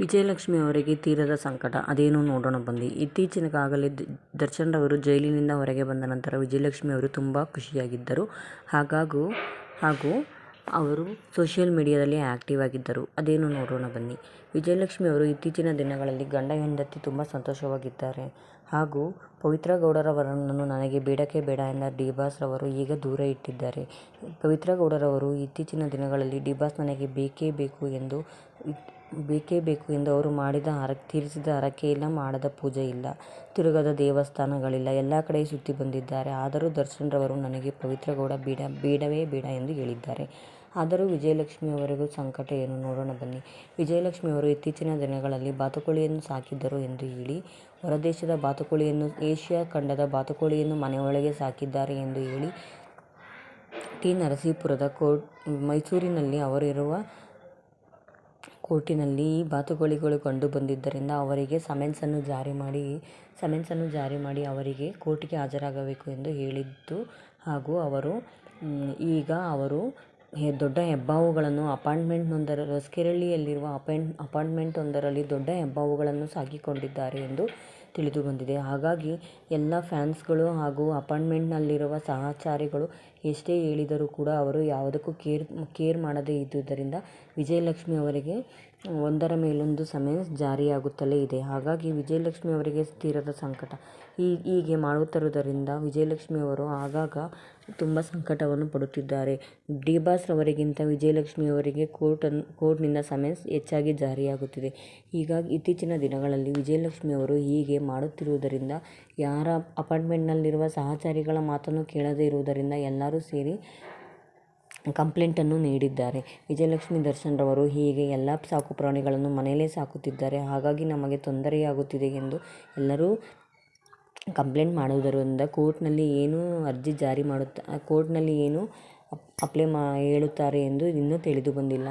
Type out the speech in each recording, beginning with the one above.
ವಿಜಯಲಕ್ಷ್ಮಿ ಅವರಿಗೆ ತೀರದ ಸಂಕಟ. ಅದೇನು ನೋಡೋಣ ಬನ್ನಿ ಇತ್ತೀಚಿನ ಕಾಲದಲ್ಲಿ ದರ್ಶನ್ ರವರು ಜೈಲಿನಿಂದ ಹೊರಗೆ ಬಂದ ನಂತರ ವಿಜಯಲಕ್ಷ್ಮಿ ಅವರು ತುಂಬ ಖುಷಿಯಾಗಿದ್ದರು. ಹಾಗಾಗೂ, ಹಾಗೂ ಅವರು ಸೋಷಿಯಲ್ ಮೀಡಿಯಾದಲ್ಲಿ ಆ್ಯಕ್ಟಿವ್ ಆಗಿದ್ದರು. ಅದೇನು ನೋಡೋಣ ಬನ್ನಿ. ವಿಜಯಲಕ್ಷ್ಮಿ ಅವರು ಇತ್ತೀಚಿನ ದಿನಗಳಲ್ಲಿ ಗಂಡ ಹೆಂಡತಿ ತುಂಬ ಸಂತೋಷವಾಗಿದ್ದಾರೆ. ಹಾಗೂ ಪವಿತ್ರ ಗೌಡರವರನ್ನು ನನಗೆ ಬೇಡಕ್ಕೆ ಬೇಡ ಎಂದ ಡಿಬಾಸ್ರವರು ಬಾಸ್ ರವರು ಈಗ ದೂರ ಇಟ್ಟಿದ್ದಾರೆ. ಪವಿತ್ರ ಗೌಡರವರು ಇತ್ತೀಚಿನ ದಿನಗಳಲ್ಲಿ ಡಿಬಾಸ್ ನನಗೆ ಬೇಕೇ ಬೇಕು ಎಂದು ಬೇಕೇ ಬೇಕು ಎಂದು ಅವರು ಮಾಡಿದ ಹರ ತೀರಿಸಿದ ಹರಕೆ ಇಲ್ಲ, ಮಾಡದ ಪೂಜೆ ಇಲ್ಲ, ತಿರುಗದ ದೇವಸ್ಥಾನಗಳಿಲ್ಲ, ಎಲ್ಲ ಕಡೆ ಸುತ್ತಿ ಬಂದಿದ್ದಾರೆ. ಆದರೂ ದರ್ಶನ್ರವರು ನನಗೆ ಪವಿತ್ರಗೌಡ ಬೀಡ ಬೇಡ, ಬೇಡವೇ ಬೇಡ ಎಂದು ಹೇಳಿದ್ದಾರೆ. ಆದರೂ ವಿಜಯಲಕ್ಷ್ಮಿಯವರೆಗೂ ಸಂಕಟ ಏನು? ನೋಡೋಣ ಬನ್ನಿ. ವಿಜಯಲಕ್ಷ್ಮಿಯವರು ಇತ್ತೀಚಿನ ದಿನಗಳಲ್ಲಿ ಬಾತುಕೋಳಿಯನ್ನು ಸಾಕಿದ್ದರು ಎಂದು ಹೇಳಿ, ಹೊರದೇಶದ ಬಾತುಕೋಳಿಯನ್ನು, ಏಷ್ಯಾ ಖಂಡದ ಬಾತುಕೋಳಿಯನ್ನು ಮನೆಯೊಳಗೆ ಸಾಕಿದ್ದಾರೆ ಎಂದು ಹೇಳಿ, ಟಿ ನರಸೀಪುರದ ಮೈಸೂರಿನಲ್ಲಿ ಅವರಿರುವ ಕೋರ್ಟಿನಲ್ಲಿ ಬಾತುಕೋಳಿಗಳು ಕಂಡು ಬಂದಿದ್ದರಿಂದ ಅವರಿಗೆ ಸಮನ್ಸನ್ನು ಜಾರಿ ಮಾಡಿ, ಸಮನ್ಸನ್ನು ಜಾರಿ ಮಾಡಿ ಅವರಿಗೆ ಕೋರ್ಟಿಗೆ ಹಾಜರಾಗಬೇಕು ಎಂದು ಹೇಳಿದ್ದು ಹಾಗೂ ಅವರು ಈಗ ಅವರು ದೊಡ್ಡ ಹೆಬ್ಬಾವುಗಳನ್ನು ಅಪಾರ್ಟ್ಮೆಂಟ್ನೊಂದರ ಅಪಾರ್ಟ್ಮೆಂಟ್ ಒಂದರಲ್ಲಿ ದೊಡ್ಡ ಹೆಬ್ಬಾವುಗಳನ್ನು ಸಾಕಿಕೊಂಡಿದ್ದಾರೆ ಎಂದು ತಿಳಿದು ಬಂದಿದೆ. ಹಾಗಾಗಿ ಎಲ್ಲ ಫ್ಯಾನ್ಸ್ಗಳು ಹಾಗೂ ಅಪಾರ್ಟ್ಮೆಂಟ್ನಲ್ಲಿರುವ ಸಹಚಾರಿಗಳು ಎಷ್ಟೇ ಹೇಳಿದರೂ ಕೂಡ ಅವರು ಯಾವುದಕ್ಕೂ ಕೇರ್ ಕೇರ್ ಮಾಡದೇ ಇದ್ದುದರಿಂದ ವಿಜಯಲಕ್ಷ್ಮಿ ಅವರಿಗೆ ಒಂದರ ಮೇಲೊಂದು ಸಮಯ ಜಾರಿಯಾಗುತ್ತಲೇ ಇದೆ. ಹಾಗಾಗಿ ವಿಜಯಲಕ್ಷ್ಮಿ ಅವರಿಗೆ ಸ್ಥಿರದ ಸಂಕಟ ಈ, ಹೀಗೆ ಮಾಡುತ್ತಿರುವುದರಿಂದ ವಿಜಯಲಕ್ಷ್ಮಿ ಅವರು ಆಗಾಗ ತುಂಬ ಸಂಕಟವನ್ನು ಪಡುತ್ತಿದ್ದಾರೆ. ಡಿ ಬಾಸ್ ರವರಿಗಿಂತ ವಿಜಯಲಕ್ಷ್ಮಿ ಅವರಿಗೆ ಕೋರ್ಟನ್ನು ಕೋರ್ಟ್ನಿಂದ ಸಮನ್ಸ್ ಹೆಚ್ಚಾಗಿ ಜಾರಿಯಾಗುತ್ತಿದೆ. ಹೀಗಾಗಿ ಇತ್ತೀಚಿನ ದಿನಗಳಲ್ಲಿ ವಿಜಯಲಕ್ಷ್ಮಿ ಅವರು ಹೀಗೆ ಮಾಡುತ್ತಿರುವುದರಿಂದ, ಯಾರ ಅಪಾರ್ಟ್ಮೆಂಟ್ನಲ್ಲಿರುವ ಸಹಚಾರಿಗಳ ಮಾತನ್ನು ಕೇಳದೇ ಇರುವುದರಿಂದ ಎಲ್ಲರೂ ಸೇರಿ ಕಂಪ್ಲೇಂಟನ್ನು ನೀಡಿದ್ದಾರೆ. ವಿಜಯಲಕ್ಷ್ಮಿ ದರ್ಶನ್ ರವರು ಹೀಗೆ ಎಲ್ಲ ಸಾಕು ಪ್ರಾಣಿಗಳನ್ನು ಮನೆಯಲ್ಲೇ ಸಾಕುತ್ತಿದ್ದಾರೆ. ಹಾಗಾಗಿ ನಮಗೆ ತೊಂದರೆಯಾಗುತ್ತಿದೆ ಎಂದು ಎಲ್ಲರೂ ಕಂಪ್ಲೇಂಟ್ ಮಾಡುವುದರಿಂದ ಕೋರ್ಟ್ನಲ್ಲಿ ಏನು ಅರ್ಜಿ ಜಾರಿ ಮಾಡುತ್ತಾ, ಕೋರ್ಟ್ನಲ್ಲಿ ಏನು ಅಪ್ಲೈ ಮಾ, ಹೇಳುತ್ತಾರೆ ಎಂದು ಇನ್ನೂ ತಿಳಿದು ಬಂದಿಲ್ಲ.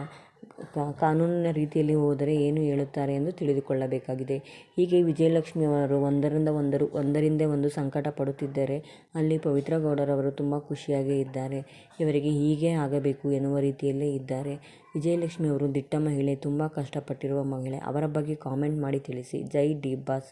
ಕಾನೂನಿನ ರೀತಿಯಲ್ಲಿ ಹೋದರೆ ಏನು ಹೇಳುತ್ತಾರೆ ಎಂದು ತಿಳಿದುಕೊಳ್ಳಬೇಕಾಗಿದೆ. ಹೀಗೆ ವಿಜಯಲಕ್ಷ್ಮಿ ಅವರು ಒಂದರಿಂದ ಒಂದರು, ಒಂದರಿಂದ ಒಂದು ಸಂಕಟ ಪಡುತ್ತಿದ್ದರೆ ಅಲ್ಲಿ ಪವಿತ್ರ ಗೌಡರವರು ತುಂಬ ಖುಷಿಯಾಗೇ ಇದ್ದಾರೆ. ಇವರಿಗೆ ಹೀಗೆ ಆಗಬೇಕು ಎನ್ನುವ ರೀತಿಯಲ್ಲೇ ಇದ್ದಾರೆ. ವಿಜಯಲಕ್ಷ್ಮಿ ಅವರು ದಿಟ್ಟ ಮಹಿಳೆ ತುಂಬ ಕಷ್ಟಪಟ್ಟಿರುವ ಮಹಿಳೆ ಅವರ ಬಗ್ಗೆ ಕಾಮೆಂಟ್ ಮಾಡಿ ತಿಳಿಸಿ. ಜೈ ಡಿ ಬಾಸ್.